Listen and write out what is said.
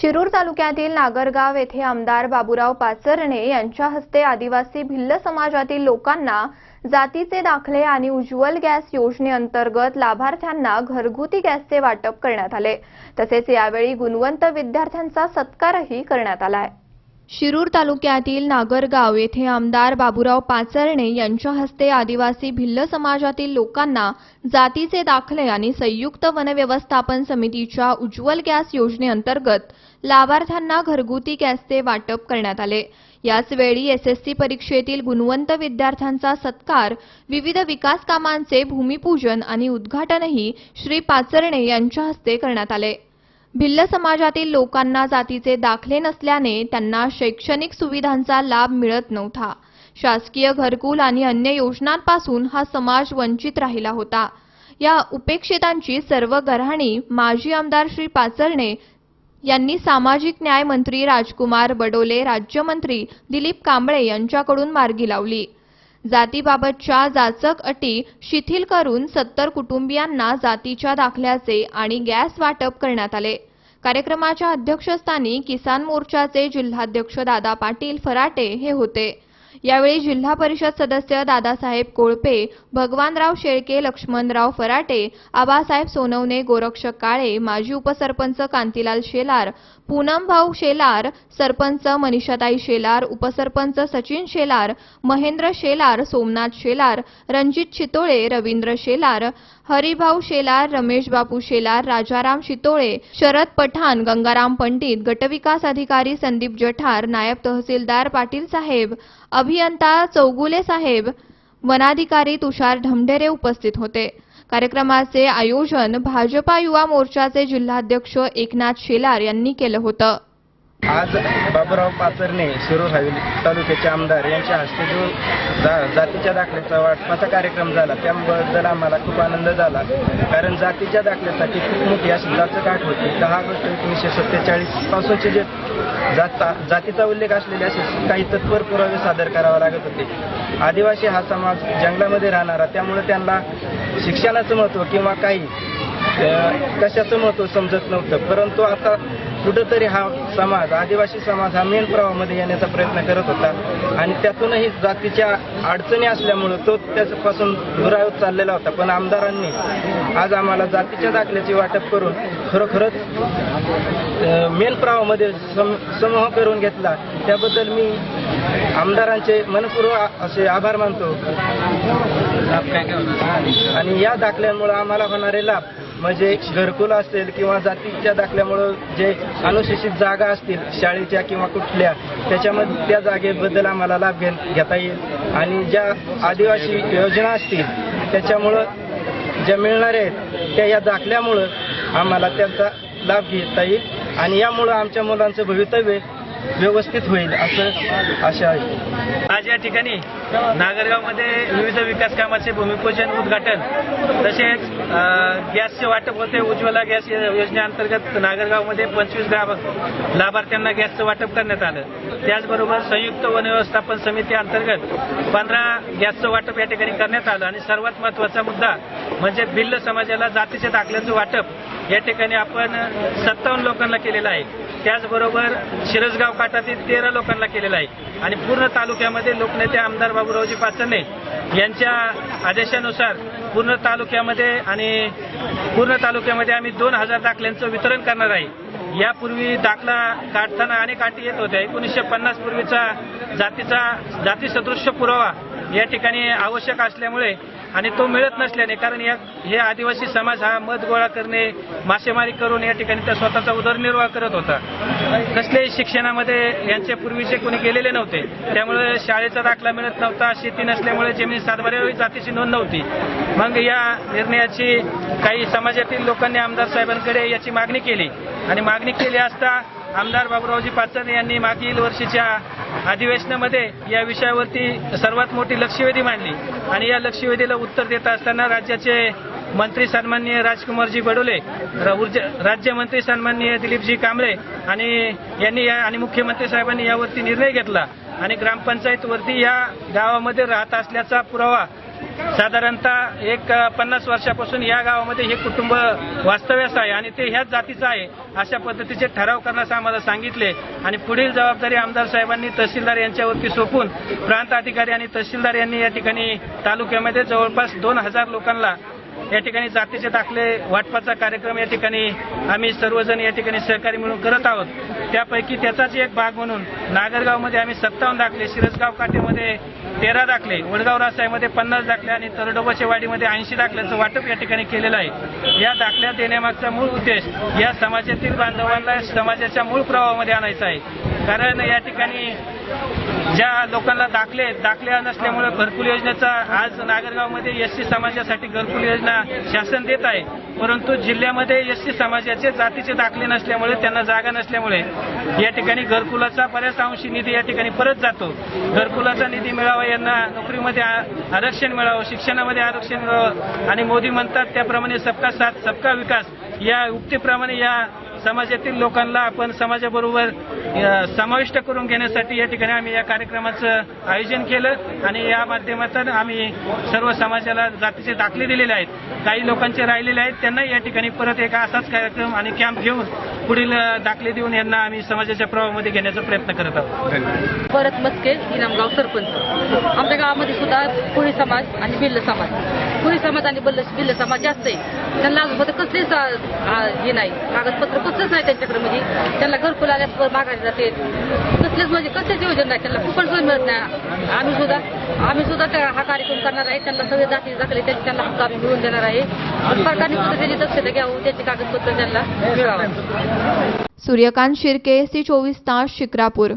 शिरूर तालुक्यातील नागरगाव येथे आमदार बाबूराव पाचरणे यांच्या हस्ते आदिवासी भिल्ल समाजातील लोकांना जातीचे दाखले आणि उज्ज्वल गॅस योजनेअंतर्गत लाभार्थ्यांना घरगुती गॅसचे वाटप करण्यात आले. तसेच यावेळी गुणवंत विद्यार्थ्यांचा सत्कारही करण्यात आलाय शिरूर तालुक्यातील नागरगाव येथे आमदार बाबूराव पाचरणे यांच्या हस्ते आदिवासी भिल्ल समाजातील लोकांना जातीचे दाखले आणि संयुक्त वनव्यवस्थापन समितीच्या उज्ज्वल गॅस योजनेअंतर्गत लाभार्थ्यांना घरगुती गॅसचे वाटप करण्यात आले. याचवेळी एसएससी परीक्षेतील गुणवंत विद्यार्थ्यांचा सत्कार विविध विकास कामांचे भूमिपूजन आणि उद्घाटनही श्री पाचरणे यांच्या हस्ते करण्यात आले. भिल्ल समाजातील लोकांना जातीचे दाखले नसल्याने त्यांना शैक्षणिक सुविधांचा लाभ मिळत नव्हता. शासकीय घरकुल आणि अन्य योजनांपासून हा समाज वंचित राहिला होता. या उपेक्षितांची सर्व गऱ्हाणी माजी आमदार श्री पाचरणे यांनी सामाजिक न्याय मंत्री राजकुमार बडोले राज्यमंत्री दिलीप कांबळे यांच्याकडून मार्गी लावली. जातीबाबतच्या जाचक अटी शिथिल करून सत्तर कुटुंबियांना जातीच्या दाखल्याचे आणि गॅस वाटप करण्यात आले. कार्यक्रमाच्या अध्यक्षस्थानी किसान मोर्चाचे जिल्हाध्यक्ष दादा पाटील फराटे हे होते. यावेळी जिल्हा परिषद सदस्य दादासाहेब कोळपे भगवानराव शेळके लक्ष्मणराव फराटे आबासाहेब सोनवणे गोरक्षक काळे माजी उपसरपंच कांतीलाल शेलार पूनम भाऊ शेलार सरपंच मनीषाताई शेलार उपसरपंच सचिन शेलार महेंद्र शेलार सोमनाथ शेलार रणजित चितोळे रवींद्र शेलार हरिभाऊ शेलार रमेश बापू शेलार राजाराम शितोळे शरद पठाण गंगाराम पंडित गटविकास अधिकारी संदीप जठार नायब तहसीलदार पाटील साहेब अभियंता चौगुले साहेब वनाधिकारी तुषार ढमढेरे उपस्थित होते. कार्यक्रमाचे आयोजन भाजपा युवा मोर्चाचे जिल्हाध्यक्ष एकनाथ शेलार यांनी केलं होतं. आज बाबूराव पाचरणे शिरूर हवेली तालुक्याचे आमदार यांच्या हस्ते जो जा जातीच्या दाखल्याचा वाटपाचा कार्यक्रम झाला त्याबद्दल आम्हाला खूप आनंद झाला. कारण जातीच्या दाखल्यासाठी खूप मोठी अशी जाचक आठ होती. दहा ऑगस्ट एकोणीसशे सत्तेचाळीस पासूनचे जे जाता जातीचा उल्लेख असलेले असे काही तत्पर पुरावे सादर करावे लागत होते. आदिवासी हा समाज जंगलामध्ये राहणारा त्यामुळे त्यांना शिक्षणाचं महत्त्व किंवा काही कशाचं महत्त्व समजत नव्हतं. परंतु आता कुठंतरी हा समाज आदिवासी समाज हा मेन प्रवाहामध्ये येण्याचा प्रयत्न करत होता. आणि त्यातूनही जातीच्या अडचणी असल्यामुळं तो त्याच्यापासून दुरावत चाललेला होता. पण आमदारांनी आज आम्हाला जातीच्या दाखल्याचे वाटप करून खरोखरच मेन प्रवाहामध्ये सम समूह करून घेतला. त्याबद्दल मी आमदारांचे मनपूर्वक असे आभार मानतो. आणि या दाखल्यामुळं आम्हाला होणारे लाभ म्हणजे घरकुल असेल किंवा जातीच्या दाखल्यामुळं जे अनुसूचित जागा असतील शाळेच्या किंवा कुठल्या त्याच्यामध्ये त्या जागेबद्दल आम्हाला लाभ घे घेता येईल. आणि ज्या आदिवासी योजना असतील त्याच्यामुळं ज्या मिळणाऱ्या आहेत त्या या दाखल्यामुळं आम्हाला त्यांचा लाभ घेता येईल आणि यामुळं आमच्या मुलांचं भवितव्य व्यवस्थित होईल असं आशा आहे. आज या ठिकाणी नागरगावमध्ये विविध विकास कामाचे भूमिपूजन उद्घाटन तसेच गॅसचे वाटप होते उज्ज्वला गॅस योजनेअंतर्गत नागरगावमध्ये पंचवीस ग्राहक लाभार्थ्यांना गॅसचं वाटप करण्यात आलं. त्याचबरोबर संयुक्त वन व्यवस्थापन समिती अंतर्गत पंधरा गॅसचं वाटप या ठिकाणी करण्यात आलं. आणि सर्वात महत्त्वाचा मुद्दा म्हणजे भिल्ल समाजाला जातीच्या दाखल्याचं वाटप या ठिकाणी आपण सत्तावन्न लोकांना केलेलं आहे. त्याचबरोबर शिरसगाव काठातील तेरा लोकांना केलेलं आहे. आणि पूर्ण तालुक्यामध्ये लोकनेते आमदार बाबूरावजी पाचने यांच्या आदेशानुसार पूर्ण तालुक्यामध्ये आणि पूर्ण तालुक्यामध्ये आम्ही दोन हजार दाखल्यांचं वितरण करणार आहे. यापूर्वी दाखला काढताना अनेक अटी येत होत्या. एकोणीसशे पन्नास पूर्वीचा जातीचा जातीसदृश्य पुरावा या ठिकाणी आवश्यक असल्यामुळे आणि तो मिळत नसल्याने कारण या हे आदिवासी समाज हा मध गोळा करणे मासेमारी करून या ठिकाणी त्या स्वतःचा उदरनिर्वाह करत होता. कसल्याही शिक्षणामध्ये यांच्या पूर्वीचे कोणी गेलेले नव्हते. त्यामुळे शाळेचा दाखला मिळत नव्हता शेती नसल्यामुळे जमीन सातबाऱ्यावर जातीची नोंद नव्हती. मग या निर्णयाची काही समाजातील लोकांनी आमदार साहेबांकडे याची मागणी केली. आणि मागणी केली असता आमदार बाबूरावजी पाचरणे यांनी मागील वर्षीच्या अधिवेशनामध्ये या विषयावरती सर्वात मोठी लक्षवेधी मांडली. आणि या लक्षवेधीला उत्तर देत असताना राज्याचे मंत्री सन्माननीय राजकुमारजी बडोले ऊर्जा राज्यमंत्री सन्माननीय दिलीपजी कांबळे आणि यांनी या आणि मुख्यमंत्री साहेबांनी यावरती निर्णय घेतला. आणि ग्रामपंचायतवरती या गावामध्ये राहत असल्याचा पुरावा साधारणतः एक पन्नास वर्षापासून या गावामध्ये हे कुटुंब वास्तव्यास आहे आणि ते ह्याच जातीचं आहे अशा पद्धतीचे ठराव करण्यास आम्हाला सांगितले. आणि पुढील जबाबदारी आमदार साहेबांनी तहसीलदार यांच्यावरती सोपून प्रांत अधिकारी आणि तहसीलदार यांनी या ठिकाणी तालुक्यामध्ये जवळपास दोन हजार लोकांना या ठिकाणी जातीचे दाखले वाटपाचा कार्यक्रम या ठिकाणी आम्ही सर्वजण या ठिकाणी सहकारी मिळून करत आहोत. त्यापैकी त्याचाच एक भाग म्हणून नागरगावमध्ये आम्ही सत्तावन्न दाखले शिरसगाव काठेमध्ये तेरा दाखले वडगाव रासायमध्ये पन्नास दाखले आणि तरडोबाच्या वाडीमध्ये ऐंशी दाखल्याचं वाटप या ठिकाणी केलेलं आहे. या दाखल्या देण्यामागचा मूळ उद्देश या समाजातील बांधवांना समाजाच्या मूळ प्रवाहामध्ये आणायचा आहे. कारण या ठिकाणी ज्या लोकांना दाखले दाखले नसल्यामुळे घरकुल योजनेचा आज नागरगावमध्ये एस सी समाजासाठी घरकुल योजना शासन देत आहे. परंतु जिल्ह्यामध्ये एस सी समाजाचे जातीचे दाखले नसल्यामुळे त्यांना जागा नसल्यामुळे या ठिकाणी घरकुलाचा बऱ्याच अंशी निधी या ठिकाणी परत जातो. घरकुलाचा निधी मिळावा यांना नोकरीमध्ये आ- आरक्षण मिळावं शिक्षणामध्ये आरक्षण मिळावं आणि मोदी म्हणतात त्याप्रमाणे सबका साथ सबका विकास या उक्तीप्रमाणे या समाजातील लोकांना आपण समाजाबरोबर समाविष्ट करून घेण्यासाठी या ठिकाणी आम्ही या कार्यक्रमाचं आयोजन केलं आणि या माध्यमातून आम्ही सर्व समाजाला जातीचे दाखले दिलेले आहेत. काही लोकांचे राहिलेले आहेत त्यांना या ठिकाणी परत एक असाच कार्यक्रम आणि कॅम्प घेऊन पुढील दाखले देऊन यांना आम्ही समाजाच्या प्रवाहामध्ये घेण्याचा प्रयत्न करत आहोत. परत मस्के इनामगाव सरपंच. आमच्या गावामध्ये सुद्धा कोळी समाज आणि बिल्ल समाज. कोळी समाज आणि बल्ल समाज जास्त आहे. त्यांना अजून कसलेच आ, आ, हे नाही. कागदपत्र कसलंच नाही त्यांच्याकडे म्हणजे. त्यांना घरकुल आल्यास मागायला जाते. कसलेच म्हणजे कसल्याच योजना नाही त्यांना. कुपन सोय मिळत नाही. आम्ही सुद्धा आम्ही सुद्धा हा कार्यक्रम करणार आहे. त्यांना सगळे जाती दाखले त्यांचे त्यांना हक्क आम्ही मिळवून देणार आहे. सरकारने सुद्धा त्याची दक्षता घ्यावं त्याची कागदपत्र त्यांना मिळावं. सूर्यकांत शिर्के सी चोवीस तास शिक्रापूर.